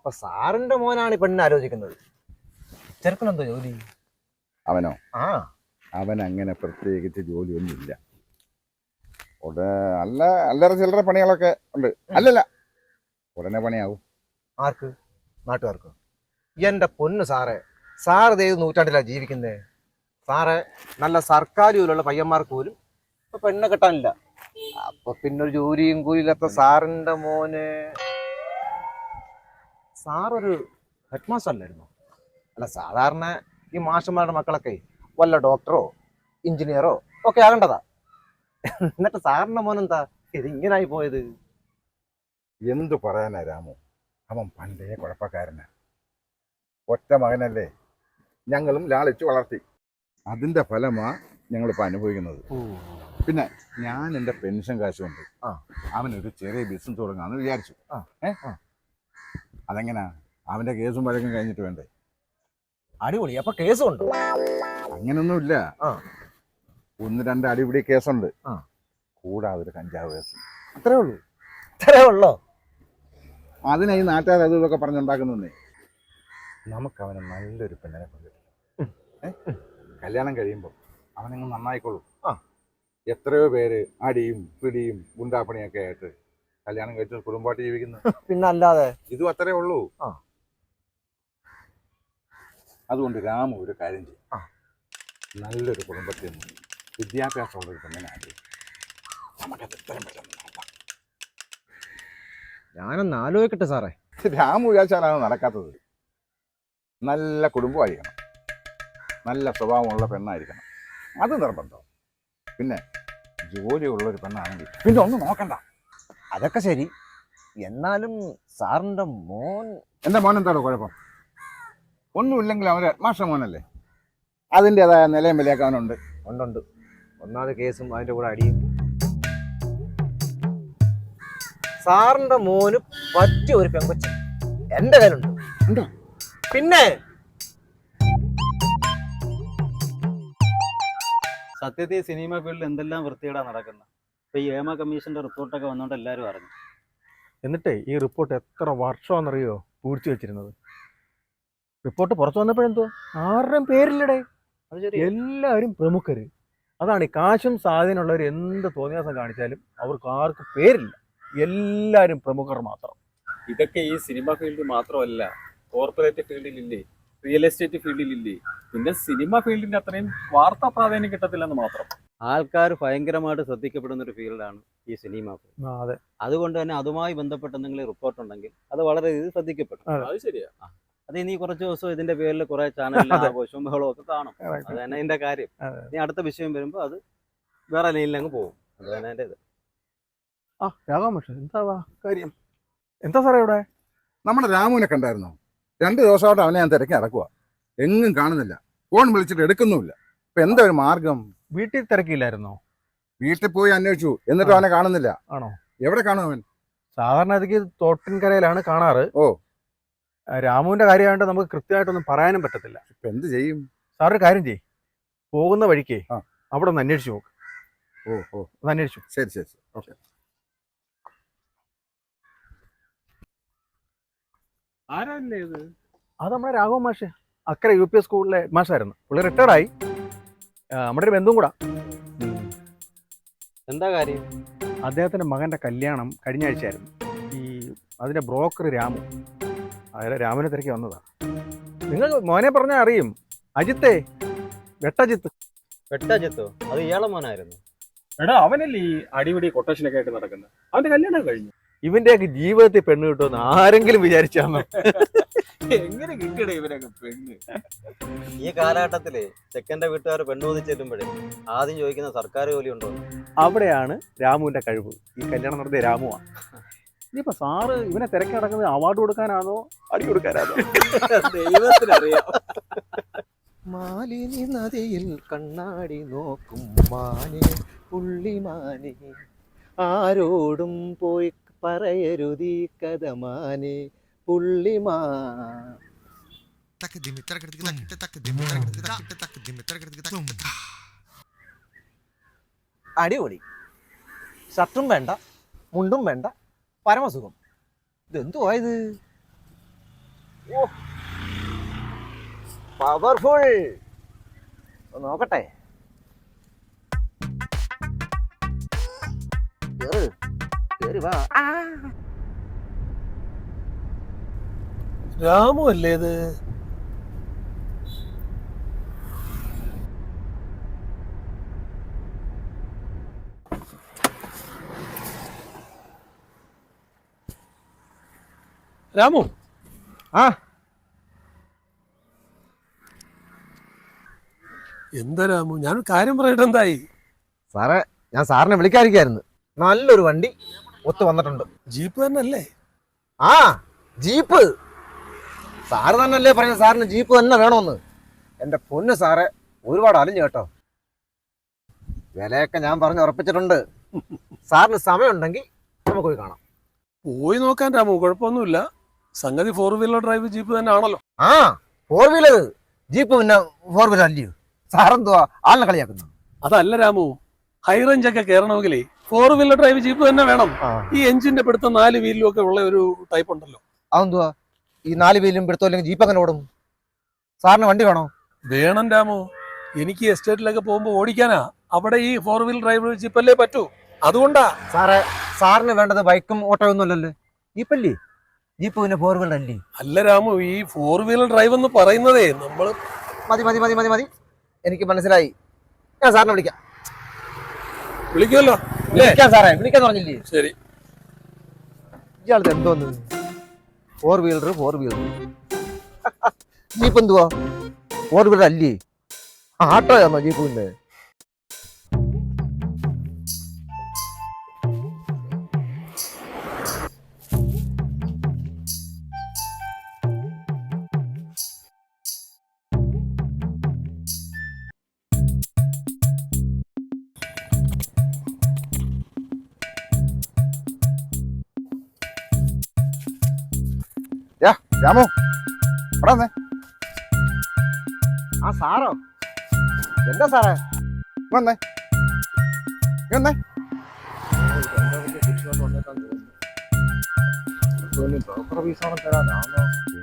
അപ്പൊ സാറിന്റെ മോനാണ് ഈ പെണ്ണിനെ ആലോചിക്കുന്നത്. ചെറുക്കനെന്തോ ജോലി? അവനോ? ആ. അവൻ അങ്ങനെ പ്രത്യേകിച്ച് ജോലിയൊന്നുമില്ല. ഉടനെ അല്ല അല്ലറ ചില്ലറ പണികളൊക്കെ ഉണ്ട്. അല്ലല്ല ഉടനെ പണിയാവും. ആർക്ക്? നാട്ടുകാർക്ക്. എന്റെ പൊന്ന് സാറെ സാർ ഏത് നൂറ്റാണ്ടിലാണ് ജീവിക്കുന്നത് സാറെ നല്ല സർക്കാർ ജോലിയുള്ള പയ്യന്മാർക്ക് പോലും ഇപ്പൊ പെണ്ണെ കിട്ടാനില്ല. അപ്പൊ പിന്നൊരു ജോലിയും കൂലിയില്ലാത്ത സാറിന്റെ മോന് സാറൊരു ഹെഡ് മാസ്റ്റർ അല്ലായിരുന്നു അല്ല സാധാരണ ഈ മാഷന്മാരുടെ മക്കളൊക്കെ വല്ല ഡോക്ടറോ എഞ്ചിനീയറോ ഒക്കെ ആകേണ്ടതാ. എന്നിട്ട് സാറിന്റെ മോനെന്താ? ഇത് ഇങ്ങനായി പോയത്? എന്തു പറയാനാ രാമു? അവൻ പണ്ടേ കുഴപ്പക്കാരനാ. ഒറ്റ മകനല്ലേ? ഞങ്ങളും ലാളിച്ചു വളർത്തി. അതിന്റെ ഫലമാ ഞങ്ങളിപ്പോൾ അനുഭവിക്കുന്നത്. പിന്നെ ഞാൻ എന്റെ പെൻഷൻ കാശുണ്ട് കൊണ്ട് ആ. അവനൊരു ചെറിയ ബിസിനസ് തുടങ്ങാന്ന് വിചാരിച്ചു. ആ. ഏ? ആ. അതെങ്ങനാ? അവന്റെ കേസും വഴക്കും കഴിഞ്ഞിട്ട് വേണ്ടേ? അടിപൊളി. അപ്പൊ കേസുണ്ട്? അങ്ങനൊന്നുമില്ല. ഒന്ന് രണ്ട് അടിപിടി കേസുണ്ട്. കൂടാതെ ഒരു കഞ്ചാവ് കേസ്. അത്രേ ഉള്ളൂ. അത്രേ ഉള്ളോ? അതിനെ ഈ നാട്ടുകാർ അത് ഇതൊക്കെ പറഞ്ഞുണ്ടാക്കുന്നേ നമുക്ക് അവന് നല്ലൊരു പെണ്ണിനെ കൊണ്ടുവരും കല്യാണം കഴിയുമ്പോൾ അവനങ്ങ് നന്നായിക്കോളും. എത്രയോ പേര് അടിയും പിടിയും ഗുണ്ടാപ്പണിയൊക്കെ ആയിട്ട് കല്യാണം കഴിച്ച് കുടുംബമായിട്ട് ജീവിക്കുന്നു. പിന്നെ അല്ലാതെ ഇതും അത്രേ ഉള്ളൂ. ആ. അതുകൊണ്ട് രാമു ഒരു കാര്യം ചെയ്യും. ആ. നല്ലൊരു കുടുംബത്തിൽ നിന്ന് വിദ്യാഭ്യാസമുള്ള ഒരു പെണ്ണിനെ ആഗ്രഹിക്കും നമുക്കത് എത്രയും പെട്ടെന്ന് നടത്താം. ഞാനൊന്ന് ആലോചിക്കട്ടെ സാറേ. രാമു വിചാരിച്ചാലാണ് നടക്കാത്തത്. നല്ല കുടുംബമായിരിക്കണം. നല്ല സ്വഭാവമുള്ള പെണ്ണായിരിക്കണം. അത് നിർബന്ധം. പിന്നെ ജോലിയുള്ളൊരു പെണ്ണാണെങ്കിൽ പിന്നെ ഒന്ന് നോക്കണ്ട. അതൊക്കെ ശരി. എന്നാലും സാറിന്റെ മോൻ എന്റെ മോൻ എന്താണോ കുഴപ്പം? ഒന്നുമില്ലെങ്കിൽ അവൻ മാഷ മോനല്ലേ? അതിന്റെതായ നിലയും വിലയൊക്കെ അവനുണ്ട്. ഉണ്ടുണ്ട്. ഒന്നാമത് കേസും അതിന്റെ കൂടെ അടിയും. സാറിന്റെ മോന് പറ്റിയ ഒരു പെങ്കൊച്ച എന്റെ കയ്യിലുണ്ട്. ഉണ്ടോ? പിന്നെ? സത്യത്തിൽ സിനിമ ഫീൽഡിൽ എന്തെല്ലാം വൃത്തികേടാ നടക്കുന്നത് ഈ ഏമ കമ്മീഷന്റെ റിപ്പോർട്ടൊക്കെ വന്നുകൊണ്ട് എല്ലാവരും അറിഞ്ഞു. എന്നിട്ടേ ഈ റിപ്പോർട്ട് എത്ര വർഷമാണെന്നറിയോ? പൂഴ്ത്തി വെച്ചിരുന്നത്. റിപ്പോർട്ട് പുറത്തു വന്നപ്പോഴെന്തോ? ആരുടെയും പേരില്ലടേ. അത് ശരി എല്ലാവരും പ്രമുഖര്. അതാണ് ഈ കാശും സ്വാധീനമുള്ളവർ എന്ത് തോന്നിയാസം കാണിച്ചാലും അവർക്ക് ആർക്കും പേരില്ല. എല്ലാവരും പ്രമുഖർ മാത്രം. ഇതൊക്കെ ഈ സിനിമ ഫീൽഡിൽ മാത്രമല്ല. കോർപ്പറേറ്റ് ഫീൽഡിലില്ലേ? റിയൽ എസ്റ്റേറ്റ് ഫീൽഡിലില്ലേ? പിന്നെ സിനിമ ഫീൽഡിന്റെ അത്രയും വാർത്താ പ്രാധാന്യം കിട്ടത്തില്ലെന്ന് മാത്രം. ആൾക്കാർ ഭയങ്കരമായിട്ട് ശ്രദ്ധിക്കപ്പെടുന്ന ഒരു ഫീൽഡാണ് ഈ സിനിമ. അതെ. അതുകൊണ്ട് തന്നെ അതുമായി ബന്ധപ്പെട്ട എന്തെങ്കിലും റിപ്പോർട്ട് ഉണ്ടെങ്കിൽ അത് വളരെ രീതിയിൽ ശ്രദ്ധിക്കപ്പെടും. അത്. ശരിയാ. അത് ഇനി കുറച്ച് ദിവസം ഇതിന്റെ പേരിൽ കുറെ ചാനലിൽ. ആഘോഷവും ബഹളവും ഒക്കെ കാണും. അത്. തന്നെ അതിന്റെ കാര്യം. ഇനി അടുത്ത വിഷയം വരുമ്പോൾ അത് വേറെ ലൈനിലങ്ങ് പോകും. അത് തന്നെ എന്റെ ഇത്. ആ എന്താ കാര്യം? എന്താ സാറേ ഇവിടെ? നമ്മുടെ രാമുവിനെ കണ്ടായിരുന്നോ? രണ്ട് ദിവസമായിട്ട് അവനെ ഞാൻ തിരക്കി നടക്കുക എങ്ങും കാണുന്നില്ല. ഫോൺ വിളിച്ചിട്ട് എടുക്കുന്നുമില്ല. ഇപ്പൊ എന്താ ഒരു മാർഗം? വീട്ടിൽ തിരക്കില്ലായിരുന്നോ? വീട്ടിൽ പോയി അന്വേഷിച്ചു. എന്നിട്ട് അവനെ കാണുന്നില്ല. ആണോ? എവിടെ കാണും അവൻ? സാധാരണ അതിക്ക് തോട്ടിൻകരയിലാണ് കാണാറ്. ഓ. രാമുവിന്റെ കാര്യമായിട്ട് നമുക്ക് കൃത്യമായിട്ടൊന്നും പറയാനും പറ്റത്തില്ല. ഇപ്പൊ എന്ത് ചെയ്യും? സാർ ഒരു കാര്യം ചെയ്യും. പോകുന്ന വഴിക്ക് ആ. അവിടെ ഒന്ന് അന്വേഷിച്ചു നോക്ക്. ഓ ഓ. ഒന്ന് അന്വേഷിച്ചു. ശരി ശരി ഓക്കെ. ആരല്ലേ ഇത്? അത് നമ്മുടെ രാഘവ മാഷ്. അക്കരെ യു പി എസ് സ്കൂളിലെ മാഷായിരുന്നു. പുള്ളി റിട്ടയർഡ് ആയി. നമ്മുടെ ഒരു ബന്ധുവും കൂടാ. എന്താ കാര്യം? അദ്ദേഹത്തിന്റെ മകന്റെ കല്യാണം കഴിഞ്ഞ ആഴ്ചയായിരുന്നു. ഈ അതിന്റെ ബ്രോക്കർ രാമു. അയാളെ രാമനെ തിരക്കി വന്നതാ. നിങ്ങൾ മോനെ പറഞ്ഞാൽ അറിയും. അജിത്തേ വെട്ടജിത്ത്. വെട്ടജിത്തോ? അത് ഇയാളെ മോനായിരുന്നു. എടാ അവനല്ലേ ഈ അടിപിടി കൊട്ടേഷനൊക്കെ ആയിട്ട് നടക്കുന്നത്? അവന്റെ കല്യാണം കഴിഞ്ഞു. ഇവന്റെയൊക്കെ ജീവിതത്തിൽ പെണ്ണ് കിട്ടുമെന്ന് ആരെങ്കിലും വിചാരിച്ചാന്നോ എങ്ങനെ കിട്ടണേ ഇവരൊക്കെ പെണ്ണ്? ഈ കാലഘട്ടത്തിൽ ചെക്കന്റെ വീട്ടുകാർ പെണ്ണ് ചെല്ലുമ്പോഴേ ആദ്യം ചോദിക്കുന്ന സർക്കാർ ജോലി ഉണ്ടോ? അവിടെയാണ് രാമുവിന്റെ കഴിവ്. ഈ കല്യാണം നടത്തിയ രാമുവാ. ഇനിയിപ്പോ സാറ് ഇവനെ തിരക്കിടക്കുന്നത് അവാർഡ് കൊടുക്കാനാണോ? അടി കൊടുക്കാനാണോ? ദൈവത്തിനറിയാം. മാലിനി നദിയിൽ കണ്ണാടി നോക്കും മാനെ പുള്ളിമാനെ ആരോടും പോയി പറയരുതീ കഥ മാനെ പുള്ളിമാ. അടിപൊളി. ഷർട്ടും വേണ്ട മുണ്ടും വേണ്ട പരമസുഖം. ഇതെന്തുവാ ഓ പവർഫുൾ നോക്കട്ടെ. വാ ആ. രാമു അല്ലേ ഇത്? രാമു. ആ. എന്താ രാമു? ഞാൻ കാര്യം പറയട്ടെ എന്തായി? സാറേ ഞാൻ സാറിനെ വിളിക്കാതിരിക്കായിരുന്നു. നല്ലൊരു വണ്ടി. ഒത്തു വന്നിട്ടുണ്ട്. ജീപ്പ് തന്നെ അല്ലേ ആ ജീപ്പ്. സാറ് തന്നെ അല്ലേ പറഞ്ഞ സാറിന് ജീപ്പ് തന്നെ വേണമെന്ന് എന്റെ പൊന്ന് സാറെ ഒരുപാട് അലിഞ്ഞു കേട്ടോ. വിലയൊക്കെ ഞാൻ പറഞ്ഞ് ഉറപ്പിച്ചിട്ടുണ്ട്. സാറിന് സമയമുണ്ടെങ്കിൽ നമുക്ക് പോയി കാണാം. പോയി നോക്കാൻ രാമു കുഴപ്പമൊന്നുമില്ല. സംഗതി ഫോർ വീലർ ഡ്രൈവ് ജീപ്പ് തന്നെ ആണല്ലോ ആ ഫോർ വീലർ ജീപ്പ് പിന്നെ ഫോർ വീലർ അല്ലയോ? സാറെന്തുവാ? ആളിനെ കളിയാക്കുന്നു. അതല്ല രാമു ഹൈറേഞ്ച് ഒക്കെ കയറണമെങ്കിലേ ഫോർ വീലർ ഡ്രൈവ് ജീപ്പ് തന്നെ വേണം. ഈ എഞ്ചിന്റെ പിടുത്തം നാല് വീലിലും ഒക്കെ ഉള്ള ഒരു ടൈപ്പ് ഉണ്ടല്ലോ. അതെന്തുവാ? ഈ നാല് വീലും പിടുത്തോ അല്ലെങ്കിൽ ജീപ്പ് അങ്ങനെ ഓടും? സാറിന് വണ്ടി വേണോ? വേണം രാമോ. എനിക്ക് എസ്റ്റേറ്റിലൊക്കെ പോകുമ്പോൾ ഓടിക്കാനാ. അവിടെ ഈ ഫോർ വീലർ ഡ്രൈവ് ജീപ്പല്ലേ പറ്റൂ. അതുകൊണ്ടാ. സാറെ സാറിന് വേണ്ടത് ബൈക്കും ഓട്ടോ ഒന്നും അല്ലല്ലേ. ജീപ്പല്ലേ ജീപ്പ് പിന്നെ ഫോർ വീലർ അല്ലേ? അല്ല രാമു ഈ ഫോർ വീലർ ഡ്രൈവ് എന്ന് പറയുന്നതേ നമ്മൾ മതി മതി മതി മതി മതി. എനിക്ക് മനസ്സിലായി. ഞാൻ സാറിനെ വിളിക്കാം. വിളിക്കുമല്ലോ. അല്ലേ? വിളിക്കാം സാറേ വിളിക്കാന്ന് പറഞ്ഞില്ലേ? ശരി. ഇയാളത് എന്തോന്ന്? Four wheeler four wheeler jeep എന്തുവാ? ഫോർ വീലർ അല്ലേ? ആട്ടോയാണോ ജീപ്പ് പിന്നെ രാമു ഇവിടെ വന്നേ ആ സാറോ? എന്താ സാറേ? വന്നേ. വന്നേ.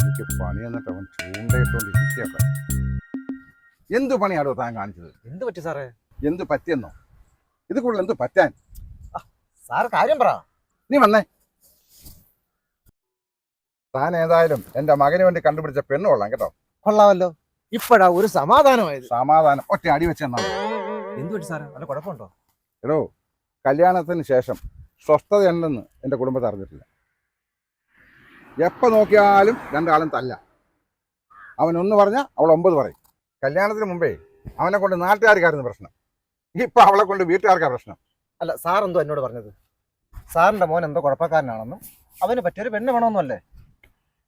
എനിക്ക് പണി എന്നിട്ട് അവൻ ചൂണ്ടയിട്ടുകൊണ്ട് ഇരിക്കട്ടെ എന്ത് പണിയാടോ താൻ കാണിച്ചത്? എന്ത് പറ്റി സാറേ? എന്ത് പറ്റിയെന്നോ? ഇത് കൂടുതൽ എന്ത് പറ്റാൻ? സാറ് കാര്യം പറ. നീ വന്നേ. താൻ ഏതായാലും എന്റെ മകന് വേണ്ടി കണ്ടുപിടിച്ച പെണ്ണ് കൊള്ളാം കേട്ടോ. കൊള്ളാമല്ലോ. ഇപ്പഴാ ഒരു സമാധാനമായത്. സമാധാനം. ഒറ്റ അടി വെച്ച സാറേ? നല്ല കുഴപ്പമുണ്ടോ? എടോ കല്യാണത്തിന് ശേഷം സ്വസ്ഥതയുണ്ടെന്ന് എന്റെ കുടുംബത്തെ അറിഞ്ഞിട്ടില്ല. എപ്പോൾ നോക്കിയാലും രണ്ടാളും തല്ല. അവൻ ഒന്ന് പറഞ്ഞ അവൾ ഒമ്പത് പറയും. കല്യാണത്തിന് മുമ്പേ അവനെ കൊണ്ട് നാട്ടുകാർക്കായിരുന്നു പ്രശ്നം. ഇപ്പൊ അവളെ കൊണ്ട് വീട്ടുകാർക്കാ പ്രശ്നം. അല്ല സാർ എന്തോ എന്നോട് പറഞ്ഞത്? സാറിന്റെ മോൻ എന്തോ കുഴപ്പക്കാരനാണെന്നും അവന് പറ്റിയൊരു പെണ്ണ് വേണമെന്നും അല്ലേ?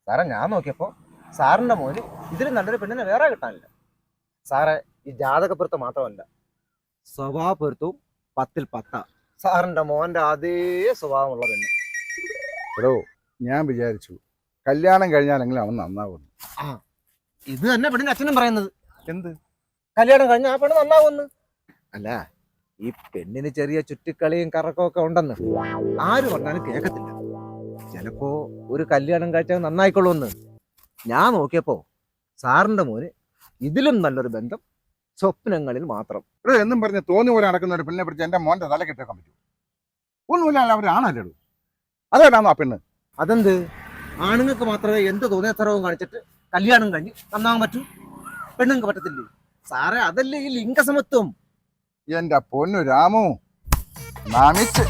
സാറേ ഞാൻ നോക്കിയപ്പോൾ സാറിന്റെ മോന് ഇതിലും നല്ലൊരു പെണ്ണിനെ വേറെ കിട്ടാനില്ല. സാറെ ഈ ജാതകപ്പൊരുത്തം മാത്രമല്ല സ്വഭാവപ്പൊരുത്തവും പത്തിൽ പത്ത. സാറിന്റെ മോന്റെ അതേ സ്വഭാവമുള്ള പെണ്ണ്. എടോ ഞാൻ വിചാരിച്ചു കല്യാണം കഴിഞ്ഞാലെങ്കിലും അവൻ നന്നാവുന്നു. ഇത് തന്നെ പെണ്ണിന്റെ അച്ഛനും പറയുന്നത്. എന്ത്? കല്യാണം കഴിഞ്ഞാൽ ആ പെണ്ണ് നന്നാവുമെന്ന് അല്ല ഈ പെണ്ണിന് ചെറിയ ചുറ്റിക്കളിയും കറക്കവും ഒക്കെ ഉണ്ടെന്ന്. ആര് പറഞ്ഞാലും കേൾക്കത്തില്ല. ചിലപ്പോ ഒരു കല്യാണം കഴിച്ചാൽ നന്നായിക്കൊള്ളുമെന്ന്. ഞാൻ നോക്കിയപ്പോ സാറിന്റെ മോന് ഇതിലും നല്ലൊരു ബന്ധം സ്വപ്നങ്ങളിൽ മാത്രം. എന്നും പറഞ്ഞ് തോന്നി പോലെ നടക്കുന്ന ഒരു പെണ്ണെ പിടിച്ച് എന്റെ മോന്റെ തല കെട്ടേക്കാൻ പറ്റും ഒന്നുമില്ല അവരാണല്ലോ അതേടാന്നോ ആ പെണ്ണ്? അതെന്ത്? ആണുങ്ങൾക്ക് മാത്രമേ എന്ത് തോന്നിയത്തരവും കാണിച്ചിട്ട് കല്യാണം കഴിഞ്ഞ് നന്നാകാൻ പറ്റൂ? പെണ്ണുങ്ങൾക്ക് പറ്റത്തില്ലേ? സാറേ അതല്ലേ ഈ ലിംഗസമത്വം? എന്റെ പൊന്നു രാമു നമിച്ച്